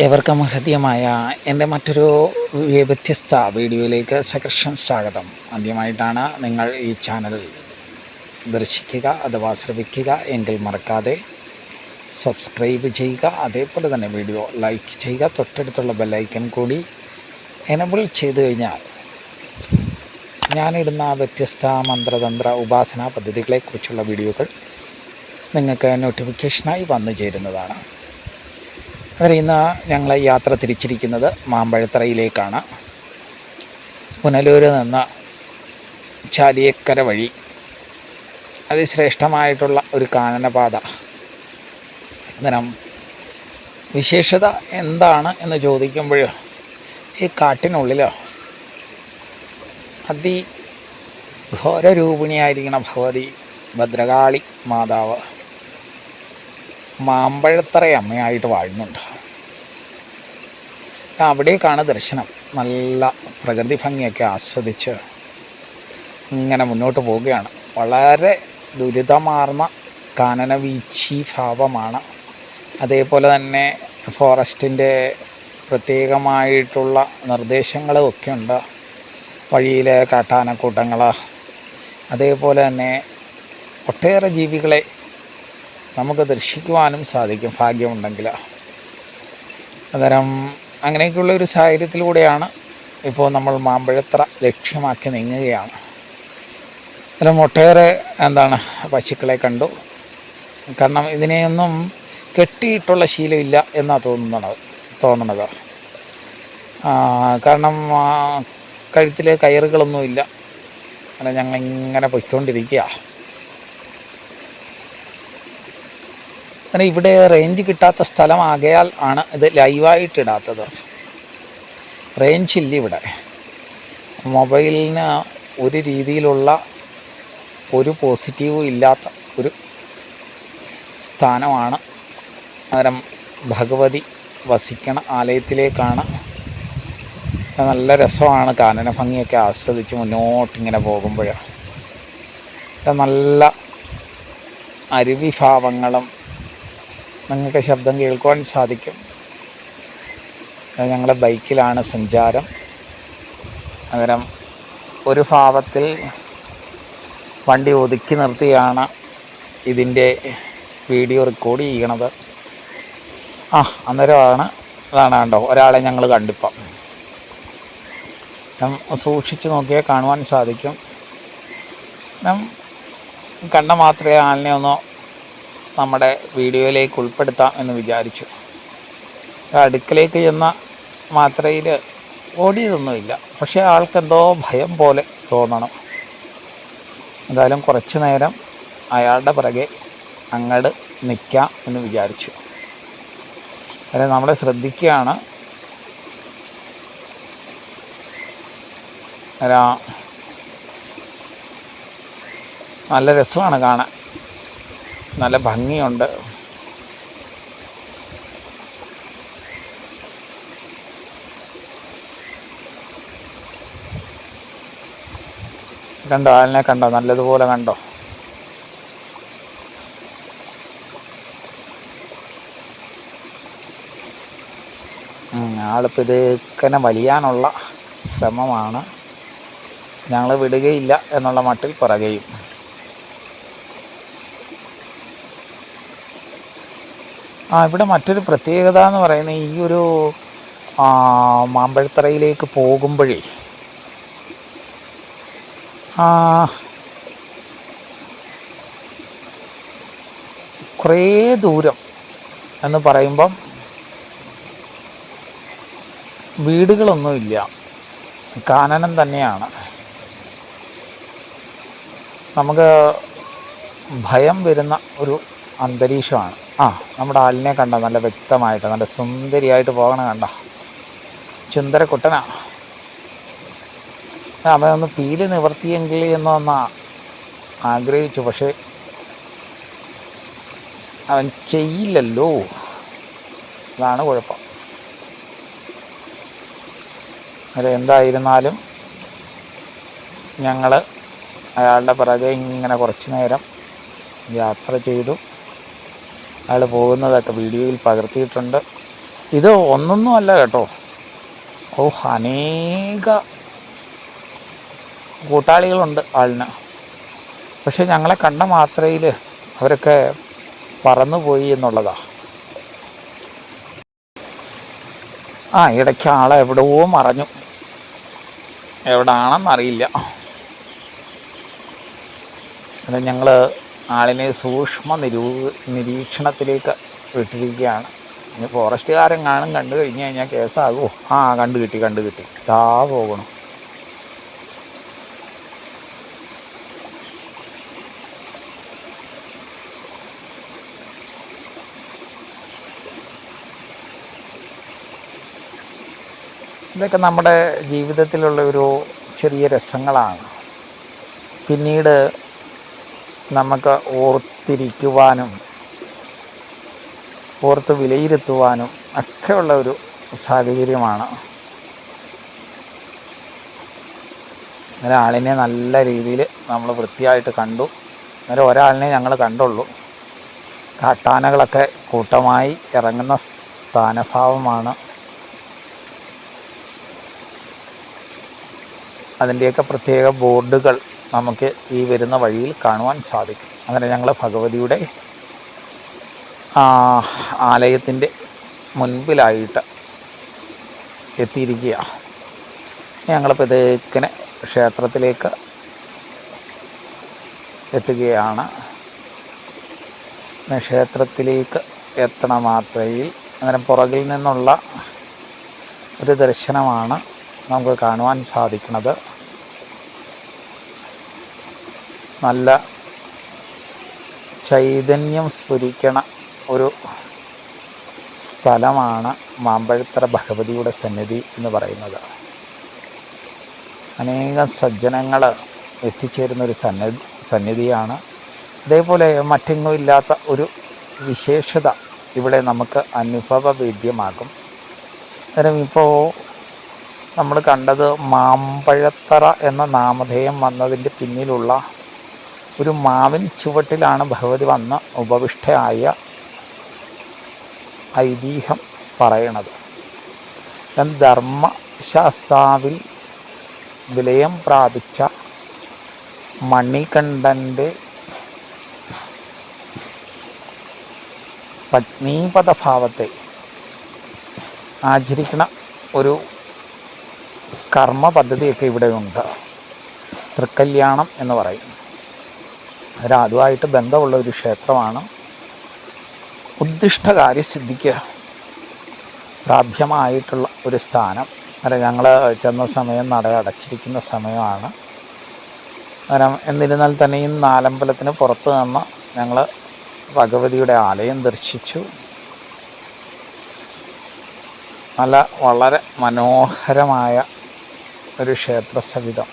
ഏവർക്കും ഹൃദ്യമായ എന്റെ മറ്റൊരു വ്യത്യസ്ത വീഡിയോയിലേക്ക് സകർഷം സ്വാഗതം. ആദ്യമായിട്ടാണ് നിങ്ങൾ ഈ ചാനൽ ദർശിക്കുക അഥവാ ശ്രവിക്കുക എങ്കിൽ മറക്കാതെ സബ്സ്ക്രൈബ് ചെയ്യുക അതേപോലെ തന്നെ വീഡിയോ ലൈക്ക് ചെയ്യുക തൊട്ടടുത്തുള്ള ബെല്ലൈക്കൻ കൂടി എനബിൾ ചെയ്തു കഴിഞ്ഞാൽ ഞാനിടുന്ന വ്യത്യസ്ത മന്ത്രതന്ത്ര ഉപാസന പദ്ധതികളെക്കുറിച്ചുള്ള വീഡിയോകൾ നിങ്ങൾക്ക് നോട്ടിഫിക്കേഷനായി വന്നു ചേരുന്നതാണ്. അതിൽ ഇന്ന് ഞങ്ങൾ യാത്ര തിരിച്ചിരിക്കുന്നത് മാമ്പഴത്തറയിലേക്കാണ്. പുനലൂരിൽ നിന്ന് ചാലിയക്കര വഴി. അതിശ്രേഷ്ഠമായിട്ടുള്ള ഒരു കാനനപാത. അന്നേരം വിശേഷത എന്താണ് എന്ന് ചോദിക്കുമ്പോൾ ഈ കാട്ടിനുള്ളിലോ അതി ഘോരരൂപിണിയായിരിക്കണം ഭഗവതി ഭദ്രകാളി മാതാവ് മാമ്പഴത്തറ അമ്മയായിട്ട് വാഴുന്നുണ്ട്. അവിടേക്കാണ് ദർശനം. നല്ല പ്രകൃതി ഭംഗിയൊക്കെ ആസ്വദിച്ച് ഇങ്ങനെ മുന്നോട്ട് പോവുകയാണ്. വളരെ ദുരിതമാർന്ന കാനനവീച്ചി ഭാവമാണ്. അതേപോലെ തന്നെ ഫോറസ്റ്റിന്റെ പ്രത്യേകമായിട്ടുള്ള നിർദ്ദേശങ്ങളും ഒക്കെ ഉണ്ട് വഴിയിലെ കാട്ടാനക്കൂട്ടങ്ങൾ അതേപോലെ തന്നെ ഒട്ടേറെ ജീവികളെ നമുക്ക് ദർശിക്കുവാനും സാധിക്കും ഭാഗ്യമുണ്ടെങ്കിൽ. അന്നേരം അങ്ങനെയൊക്കെയുള്ള ഒരു സാഹചര്യത്തിലൂടെയാണ് ഇപ്പോൾ നമ്മൾ മാമ്പഴത്ര ലക്ഷ്യമാക്കി നീങ്ങുകയാണ്. അന്നേരം ഒട്ടേറെ എന്താണ് പശുക്കളെ കണ്ടു. കാരണം ഇതിനെയൊന്നും കെട്ടിയിട്ടുള്ള ശീലമില്ല എന്നാണ് തോന്നുന്നത് തോന്നണത്. കാരണം കഴുത്തിൽ കയറുകളൊന്നുമില്ല. അങ്ങനെ ഞങ്ങൾ ഇങ്ങനെ പൊയ്ക്കൊണ്ടിരിക്കുക. അങ്ങനെ ഇവിടെ റേഞ്ച് കിട്ടാത്ത സ്ഥലം സ്ഥലമാകയാൽ ആണ് ഇത് ലൈവായിട്ട് ഇടാത്തത്. റേഞ്ച് ഇല്ല ഇവിടെ. മൊബൈലിന് ഒരു രീതിയിലുള്ള ഒരു പോസിറ്റീവും ഇല്ലാത്ത ഒരു സ്ഥാനമാണ്. അന്നേരം ഭഗവതി വസിക്കണ ആലയത്തിലേക്കാണ്. നല്ല രസമാണ് കാനന ഭംഗിയൊക്കെ ആസ്വദിച്ച് മുന്നോട്ടിങ്ങനെ പോകുമ്പോൾ നല്ല അരുവിഭാവങ്ങളും നിങ്ങൾക്ക് ശബ്ദം കേൾക്കുവാൻ സാധിക്കും. ഞങ്ങളുടെ ബൈക്കിലാണ് സഞ്ചാരം. അന്നേരം ഒരു ഭാവത്തിൽ വണ്ടി ഒതുക്കി നിർത്തിയാണ് ഇതിന്റെ വീഡിയോ റെക്കോർഡ് ചെയ്യണത്. ആ അന്നേരമാണ് അതാണ് കണ്ടോ ഒരാളെ ഞങ്ങൾ കണ്ടിപ്പം. സൂക്ഷിച്ച് നോക്കിയാൽ കാണുവാൻ സാധിക്കും. കണ്ട മാത്രമേ ആളിനെ ഒന്ന് നമ്മുടെ വീഡിയോയിലേക്ക് ഉൾപ്പെടുത്താം എന്ന് വിചാരിച്ചു. അടുക്കലേക്ക് ചെന്ന മാത്രയിൽ ഓടിയതൊന്നുമില്ല. പക്ഷേ ആൾക്കെന്തോ ഭയം പോലെ തോന്നണം. എന്തായാലും കുറച്ച് നേരം അയാളുടെ പിറകെ അങ്ങട് നിൽക്കാം എന്ന് വിചാരിച്ചു. അല്ലെ നമ്മളെ ശ്രദ്ധിക്കുകയാണ്. നല്ല രസമാണ് കാണാൻ. നല്ല ഭംഗിയുണ്ട്. കണ്ടോ ആലിനെ കണ്ടോ? നല്ലതുപോലെ കണ്ടോ? ആളിപ്പോൾ ഇതേക്കനെ വലിയാനുള്ള ശ്രമമാണ്. ഞങ്ങൾ വിടുകയില്ല എന്നുള്ള മട്ടിൽ പുറകെയും ഇവിടെ മറ്റൊരു പ്രത്യേകത എന്ന് പറയുന്നത് ഈ ഒരു മാമ്പഴത്തറയിലേക്ക് പോകുമ്പോഴേ കുറേ ദൂരം എന്ന് പറയുമ്പം വീടുകളൊന്നുമില്ല. കാനനം തന്നെയാണ്. നമുക്ക് ഭയം വരുന്ന ഒരു അന്തരീക്ഷമാണ്. ആ നമ്മുടെ ആലിനെ കണ്ട നല്ല വ്യക്തമായിട്ട് നല്ല സുന്ദരിയായിട്ട് പോകണ കണ്ട. ചുന്ദരക്കുട്ടനാ അവനൊന്ന് പീൽ നിവർത്തിയെങ്കിൽ എന്നൊന്ന് ആഗ്രഹിച്ചു പക്ഷേ അവൻ ചെയ്യില്ലല്ലോ. അതാണ് കുഴപ്പം. അത് എന്തായിരുന്നാലും ഞങ്ങൾ അയാളുടെ പിറകെ ഇങ്ങനെ കുറച്ച് നേരം യാത്ര ചെയ്തു. അയാൾ പോകുന്നതൊക്കെ വീഡിയോയിൽ പകർത്തിയിട്ടുണ്ട്. ഇത് ഒന്നൊന്നും അല്ല കേട്ടോ. ഓ അനേക കൂട്ടാളികളുണ്ട് ആളിന്. പക്ഷെ ഞങ്ങളെ കണ്ട മാത്രയിൽ അവരൊക്കെ പറന്നുപോയി എന്നുള്ളതാ. ആ ഇടയ്ക്ക് ആളെ എവിടെയോ മറഞ്ഞു. എവിടാണെന്നറിയില്ല. അത് ഞങ്ങൾ ആളിനെ സൂക്ഷ്മ നിരൂ നിരീക്ഷണത്തിലേക്ക് വിട്ടിരിക്കുകയാണ്. ഇനി ഫോറസ്റ്റുകാരൻ കാണും കണ്ടു കഴിഞ്ഞ് കഴിഞ്ഞാൽ കേസാകുമോ ആ കണ്ടു കിട്ടി കണ്ടു കിട്ടി. താ പോകണം. ഇതൊക്കെ നമ്മുടെ ജീവിതത്തിലുള്ള ഒരു ചെറിയ രസങ്ങളാണ്. പിന്നീട് നമുക്ക് ഓർത്തിരിക്കുവാനും ഓർത്ത് വിലയിരുത്തുവാനും ഒക്കെയുള്ള ഒരു സാഹചര്യമാണ്. ഒരാളിനെ നല്ല രീതിയിൽ നമ്മൾ വൃത്തിയായിട്ട് കണ്ടു. അന്നേരം ഒരാളിനെ ഞങ്ങൾ കണ്ടുള്ളൂ. കാട്ടാനകളൊക്കെ കൂട്ടമായി ഇറങ്ങുന്ന സ്ഥാനഭാവമാണ്. അതിന്റെയൊക്കെ പ്രത്യേക ബോർഡുകൾ നമുക്ക് ഈ വരുന്ന വഴിയിൽ കാണുവാൻ സാധിക്കും. അങ്ങനെ ഞങ്ങൾ ഭഗവതിയുടെ ആലയത്തിന്റെ മുൻപിലായിട്ട് എത്തിയിരിക്കുക ഞങ്ങളിപ്പോൾ ഇതേക്കിനെ ക്ഷേത്രത്തിലേക്ക് എത്തുകയാണ്. ക്ഷേത്രത്തിലേക്ക് എത്തണ മാത്രയിൽ അങ്ങനെ പുറകിൽ നിന്നുള്ള ഒരു ദർശനമാണ് നമുക്ക് കാണുവാൻ സാധിക്കുന്നത്. നല്ല ചൈതന്യം സ്ഫുരിക്കണ ഒരു സ്ഥലമാണ് മാമ്പഴത്തറ ഭഗവതിയുടെ സന്നിധി എന്ന് പറയുന്നത്. അനേകം സജ്ജനങ്ങൾ എത്തിച്ചേരുന്ന ഒരു സന്നിധി സന്നിധിയാണ്. അതേപോലെ മറ്റെങ്ങും ഇല്ലാത്ത ഒരു വിശേഷത ഇവിടെ നമുക്ക് അനുഭവവേദ്യമാകും. അന്നേരം ഇപ്പോൾ നമ്മൾ കണ്ടത് മാമ്പഴത്തറ എന്ന നാമധേയം വന്നതിന്റെ പിന്നിലുള്ള ഒരു മാവിൻ ചുവട്ടിലാണ് ഭഗവതി വന്ന ഉപവിഷ്ടയായ ഐതിഹ്യം പറയണത്. ധർമ്മശാസ്താവിൽ വിലയം പ്രാപിച്ച മണികണ്ഠന്റെ പത്നീപദഭാവത്തെ ആചരിക്കുന്ന ഒരു കർമ്മ പദ്ധതിയൊക്കെ ഇവിടെയുണ്ട്. തൃക്കല്യാണം എന്ന് പറയും. അതിന് അതുമായിട്ട് ബന്ധമുള്ള ഒരു ക്ഷേത്രമാണ്. ഉദ്ദിഷ്ട കാര്യസിദ്ധിക്ക് പ്രാപ്യമായിട്ടുള്ള ഒരു സ്ഥാനം. അല്ല ഞങ്ങൾ ചെന്ന സമയം നട അടച്ചിരിക്കുന്ന സമയമാണ്. കാരണം എന്നിരുന്നാൽ തന്നെയും നാലമ്പലത്തിന് പുറത്ത് നിന്ന് ഞങ്ങൾ ഭഗവതിയുടെ ആലയം ദർശിച്ചു. നല്ല വളരെ മനോഹരമായ ഒരു ക്ഷേത്ര സവിധം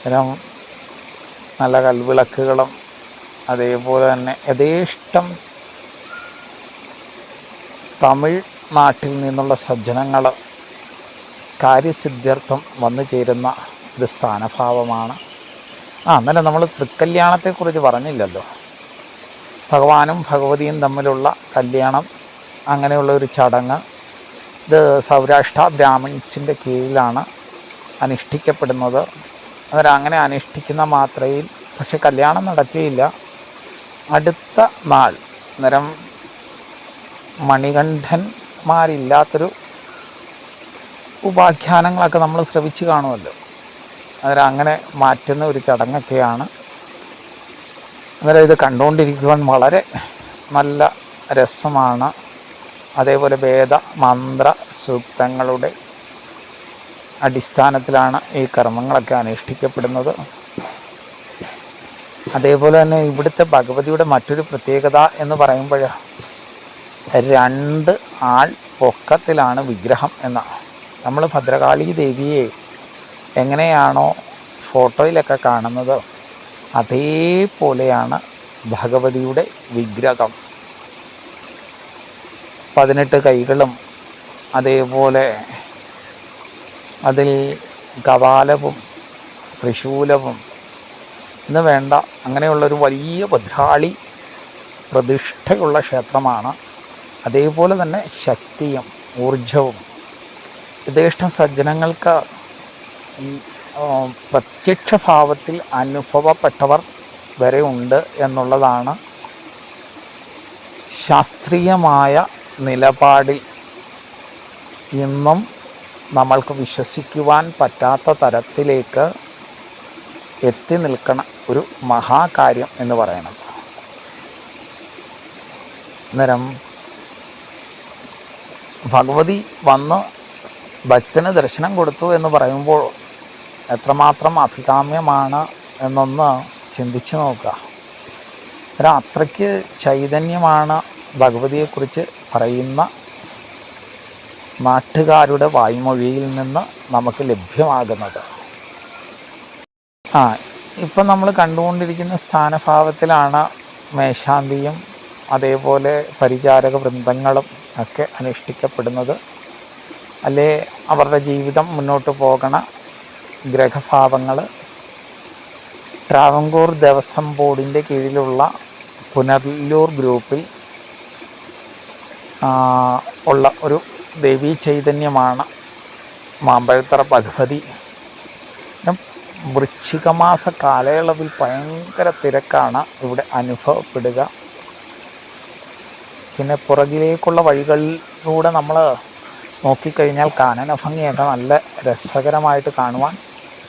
കാരണം നല്ല കൽവിളക്കുകളും അതേപോലെ തന്നെ യഥേഷ്ടം തമിഴ് നാട്ടിൽ നിന്നുള്ള സജ്ജനങ്ങൾ കാര്യസിദ്ധ്യർത്ഥം വന്നു ചേരുന്ന ഒരു സ്ഥാനഭാവമാണ്. ആ അന്നേരം നമ്മൾ തൃക്കല്യാണത്തെക്കുറിച്ച് പറഞ്ഞില്ലല്ലോ. ഭഗവാനും ഭഗവതിയും തമ്മിലുള്ള കല്യാണം അങ്ങനെയുള്ള ഒരു ചടങ്ങ് ഇത് സൗരാഷ്ട്ര ബ്രാഹ്മിൺസിന്റെ കീഴിലാണ് അനുഷ്ഠിക്കപ്പെടുന്നത്. അന്നേരം അങ്ങനെ അനുഷ്ഠിക്കുന്ന മാത്രയിൽ പക്ഷെ കല്യാണം നടക്കുകയില്ല അടുത്ത നാൾ അന്നേരം മണികണ്ഠന്മാരില്ലാത്തൊരു ഉപാഖ്യാനങ്ങളൊക്കെ നമ്മൾ ശ്രവിച്ച് കാണുമല്ലോ. അന്നേരം അങ്ങനെ മാറ്റുന്ന ഒരു ചടങ്ങൊക്കെയാണ്. അന്നേരം ഇത് കണ്ടുകൊണ്ടിരിക്കുവാൻ വളരെ നല്ല രസമാണ്. അതേപോലെ വേദ മന്ത്ര സൂക്തങ്ങളുടെ അടിസ്ഥാനത്തിലാണ് ഈ കർമ്മങ്ങളൊക്കെ അനുഷ്ഠിക്കപ്പെടുന്നത്. അതേപോലെ തന്നെ ഇവിടുത്തെ ഭഗവതിയുടെ മറ്റൊരു പ്രത്യേകത എന്ന് പറയുമ്പോൾ രണ്ട് ആൾ പൊക്കത്തിലാണ് വിഗ്രഹം എന്ന. നമ്മൾ ഭദ്രകാളി ദേവിയെ എങ്ങനെയാണോ ഫോട്ടോയിലൊക്കെ കാണുന്നത് അതേപോലെയാണ് ഭഗവതിയുടെ വിഗ്രഹം. പതിനെട്ട് കൈകളും അതേപോലെ അതിൽ കവാലവും ത്രിശൂലവും ഇന്ന് വേണ്ട അങ്ങനെയുള്ളൊരു വലിയ ഭദ്രാളി പ്രതിഷ്ഠയുള്ള ക്ഷേത്രമാണ്. അതേപോലെ തന്നെ ശക്തിയും ഊർജവും. യഥേഷ്ടം സജ്ജനങ്ങൾക്ക് പ്രത്യക്ഷ ഭാവത്തിൽ അനുഭവപ്പെട്ടവർ വരെ ഉണ്ട് എന്നുള്ളതാണ് ശാസ്ത്രീയമായ നിലപാടിൽ ഇന്നും നമ്മൾക്ക് വിശ്വസിക്കുവാൻ പറ്റാത്ത തരത്തിലേക്ക് എത്തി നിൽക്കണ ഒരു മഹാകാര്യം എന്ന് പറയണം. അന്നേരം ഭഗവതി വന്ന് ഭക്തന് ദർശനം കൊടുത്തു എന്ന് പറയുമ്പോൾ എത്രമാത്രം അഭികാമ്യമാണ് എന്നൊന്ന് ചിന്തിച്ചു നോക്കുക. അന്നേരം അത്രയ്ക്ക് ചൈതന്യമാണ് ഭഗവതിയെക്കുറിച്ച് പറയുന്ന നാട്ടുകാരുടെ വായ്മൊഴിയിൽ നിന്ന് നമുക്ക് ലഭ്യമാകുന്നത്. ആ ഇപ്പം നമ്മൾ കണ്ടുകൊണ്ടിരിക്കുന്ന സ്ഥാനഭാവത്തിലാണ് മേശാന്തിയും അതേപോലെ പരിചാരക വൃന്ദങ്ങളും ഒക്കെ അനുഷ്ഠിക്കപ്പെടുന്നത്. അല്ലേ അവരുടെ ജീവിതം മുന്നോട്ട് പോകണ ഗ്രഹഭാവങ്ങൾ ട്രാവങ്കൂർ ദേവസ്വം ബോർഡിന്റെ കീഴിലുള്ള പുനർലൂർ ഗ്രൂപ്പിൽ ഉള്ള ഒരു ദേവീ ചൈതന്യമാണ് മാമ്പഴത്തറ ഭഗവതി വൃശ്ചികമാസ കാലയളവിൽ ഭയങ്കര തിരക്കാണ് ഇവിടെ അനുഭവപ്പെടുക. പിന്നെ പുറകിലേക്കുള്ള വഴികളിലൂടെ നമ്മൾ നോക്കിക്കഴിഞ്ഞാൽ കാനന ഭംഗിയൊക്കെ നല്ല രസകരമായിട്ട് കാണുവാൻ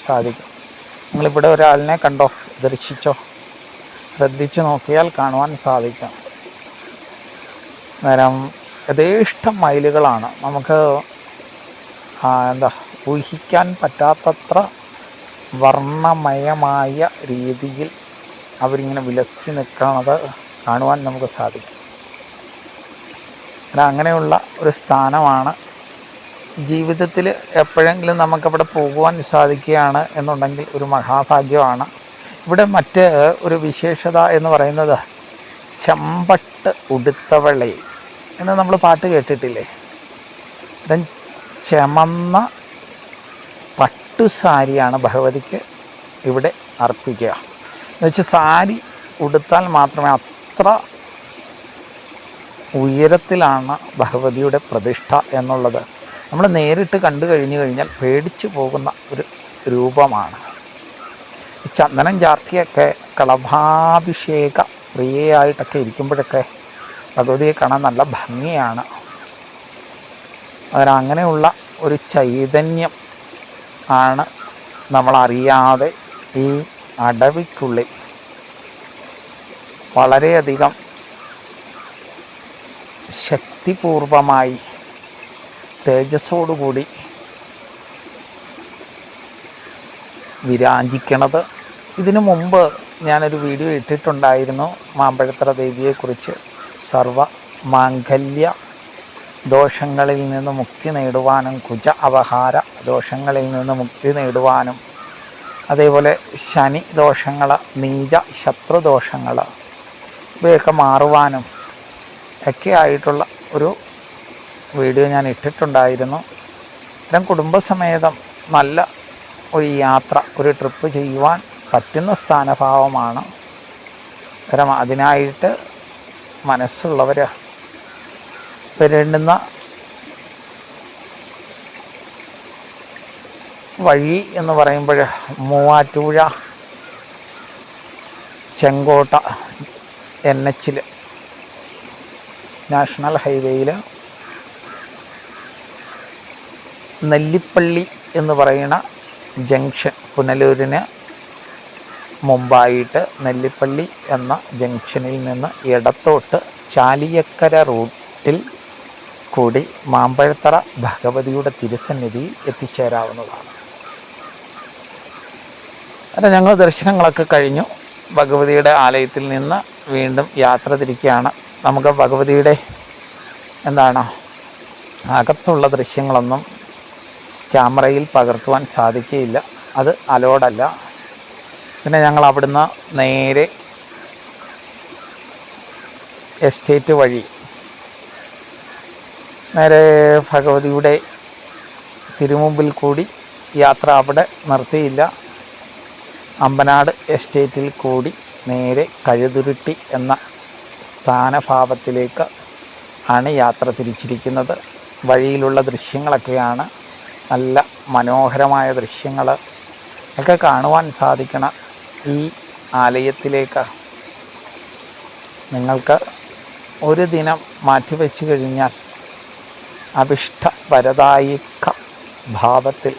സാധിക്കും. നിങ്ങളിവിടെ ഒരാളിനെ കണ്ടോ? ദർശിച്ചോ? ശ്രദ്ധിച്ചു നോക്കിയാൽ കാണുവാൻ സാധിക്കും. നേരം യഥേഷ്ടം മൈലുകളാണ് നമുക്ക് എന്താ ഊഹിക്കാൻ പറ്റാത്തത്ര വർണമയമായ രീതിയിൽ അവരിങ്ങനെ വിലസി നിൽക്കുന്നത് കാണുവാൻ നമുക്ക് സാധിക്കും. അങ്ങനെയുള്ള ഒരു സ്ഥാനമാണ് ജീവിതത്തിൽ എപ്പോഴെങ്കിലും നമുക്കവിടെ പോകുവാൻ സാധിക്കുകയാണ് എന്നുണ്ടെങ്കിൽ ഒരു മഹാഭാഗ്യമാണ്. ഇവിടെ മറ്റ് ഒരു വിശേഷത എന്ന് പറയുന്നത് ചെമ്പട്ട് ഉടുത്തവളെ എന്ന് നമ്മൾ പാട്ട് കേട്ടിട്ടില്ലേ? ഇതൻ ചമന്ന പട്ടുസാരിയാണ് ഭഗവതിക്ക് ഇവിടെ അർപ്പിക്കുക. എന്നുവെച്ചാൽ സാരി ഉടുത്താൽ മാത്രമേ അത്ര ഉയരത്തിലാണ് ഭഗവതിയുടെ പ്രതിഷ്ഠ എന്നുള്ളത്. നമ്മൾ നേരിട്ട് കണ്ടു കഴിഞ്ഞു കഴിഞ്ഞാൽ പേടിച്ചു പോകുന്ന ഒരു രൂപമാണ്. ചന്ദനം ചാർത്തിയൊക്കെ കളഭാഭിഷേക പ്രിയയായിട്ടൊക്കെ ഇരിക്കുമ്പോഴൊക്കെ ഭഗവതിയെ കാണാൻ നല്ല ഭംഗിയാണ്. അതിന് അങ്ങനെയുള്ള ഒരു ചൈതന്യം ആണ് നമ്മളറിയാതെ ഈ അടവിക്കുള്ളിൽ വളരെയധികം ശക്തിപൂർവമായി തേജസ്സോടുകൂടി വിരാജിക്കണത്. ഇതിനു മുമ്പ് ഞാനൊരു വീഡിയോ ഇട്ടിട്ടുണ്ടായിരുന്നു മാമ്പഴത്തറ ദേവിയെക്കുറിച്ച്. സർവ മാംഗല്യ ദോഷങ്ങളിൽ നിന്ന് മുക്തി നേടുവാനും കുജ അവഹാര ദോഷങ്ങളിൽ നിന്ന് മുക്തി നേടുവാനും. അതേപോലെ ശനി ദോഷങ്ങൾ നീച ശത്രുദോഷങ്ങൾ ഇവയൊക്കെ മാറുവാനും ഒക്കെ ആയിട്ടുള്ള ഒരു വീഡിയോ ഞാൻ ഇട്ടിട്ടുണ്ടായിരുന്നു. ഇത്തരം കുടുംബസമേതം നല്ല ഒരു യാത്ര ഒരു ട്രിപ്പ് ചെയ്യുവാൻ പറ്റുന്ന സ്ഥാനഭാവമാണ്. ഇത്തരം അതിനായിട്ട് മനസ്സുള്ളവർ വരേണ്ടുന്ന വഴി എന്ന് പറയുമ്പോൾ മൂവാറ്റുപുഴ ചെങ്കോട്ട എൻ എച്ചിൽ നാഷണൽ ഹൈവേയിൽ നെല്ലിപ്പള്ളി എന്ന് പറയുന്ന ജംഗ്ഷൻ പുനലൂരിന് മുമ്പായിട്ട് നെല്ലിപ്പള്ളി എന്ന ജംഗ്ഷനിൽ നിന്ന് ഇടത്തോട്ട് ചാലിയക്കര റൂട്ടിൽ കൂടി മാമ്പഴത്തറ ഭഗവതിയുടെ തിരുസന്നിധിയിൽ എത്തിച്ചേരാവുന്നതാണ്. അല്ല ഞങ്ങൾ ദർശനങ്ങളൊക്കെ കഴിഞ്ഞു. ഭഗവതിയുടെ ആലയത്തിൽ നിന്ന് വീണ്ടും യാത്ര തിരിക്കുകയാണ്. നമുക്ക് ഭഗവതിയുടെ എന്താണ് അകത്തുള്ള ദൃശ്യങ്ങളൊന്നും ക്യാമറയിൽ പകർത്തുവാൻ സാധിക്കുകയില്ല. അത് അലോഡല്ല. പിന്നെ ഞങ്ങൾ അവിടുന്ന് നേരെ എസ്റ്റേറ്റ് വഴി നേരെ ഭഗവതിയുടെ തിരുമുമ്പിൽ കൂടി യാത്ര അവിടെ നിർത്തിയില്ല. അമ്പനാട് എസ്റ്റേറ്റിൽ കൂടി നേരെ കഴുതുരുട്ടി എന്ന സ്ഥാനഭാവത്തിലേക്ക് ആണ് യാത്ര തിരിച്ചിരിക്കുന്നത്. വഴിയിലുള്ള ദൃശ്യങ്ങളൊക്കെയാണ് നല്ല മനോഹരമായ ദൃശ്യങ്ങൾ. ഒക്കെ കാണുവാൻ സാധിക്കണ ഈ ആലയത്തിലേക്ക് നിങ്ങൾക്ക് ഒരു ദിനം മാറ്റിവെച്ച് കഴിഞ്ഞാൽ അഭിഷ്ട വരദായിക്ക ഭാവത്തിൽ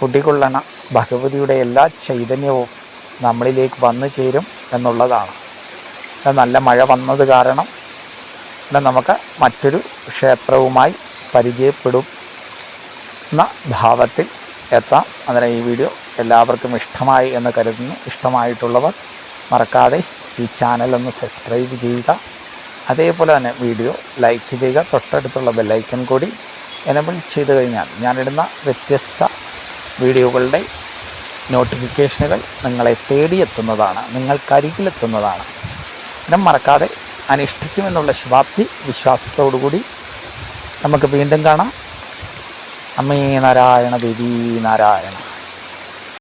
കുടികൊള്ളണ ഭഗവതിയുടെ എല്ലാ ചൈതന്യവും നമ്മളിലേക്ക് വന്നു ചേരും എന്നുള്ളതാണ്. നല്ല മഴ വന്നത് കാരണം നമുക്ക് മറ്റൊരു ക്ഷേത്രവുമായി പരിചയപ്പെടും എന്ന ഭാവത്തിൽ എത്താം. അന്നേരം ഈ വീഡിയോ എല്ലാവർക്കും ഇഷ്ടമായി എന്ന് കരുതുന്നു. ഇഷ്ടമായിട്ടുള്ളവർ മറക്കാതെ ഈ ചാനൽ ഒന്ന് സബ്സ്ക്രൈബ് ചെയ്യുക. അതേപോലെ തന്നെ വീഡിയോ ലൈക്ക് ചെയ്യുക. തൊട്ടടുത്തുള്ള ബെല്ലൈക്കൻ കൂടി എനബിൾ ചെയ്ത് കഴിഞ്ഞാൽ ഞാനിടുന്ന വ്യത്യസ്ത വീഡിയോകളുടെ നോട്ടിഫിക്കേഷനുകൾ നിങ്ങളെ തേടിയെത്തുന്നതാണ്. നിങ്ങൾക്കരികിലെത്തുന്നതാണ് ഇനം മറക്കാതെ അനുഷ്ഠിക്കുമെന്നുള്ള ശുഭാപ്തി വിശ്വാസത്തോടുകൂടി നമുക്ക് വീണ്ടും കാണാം. അമ്മേ നാരായണ ദേവി നാരായണ.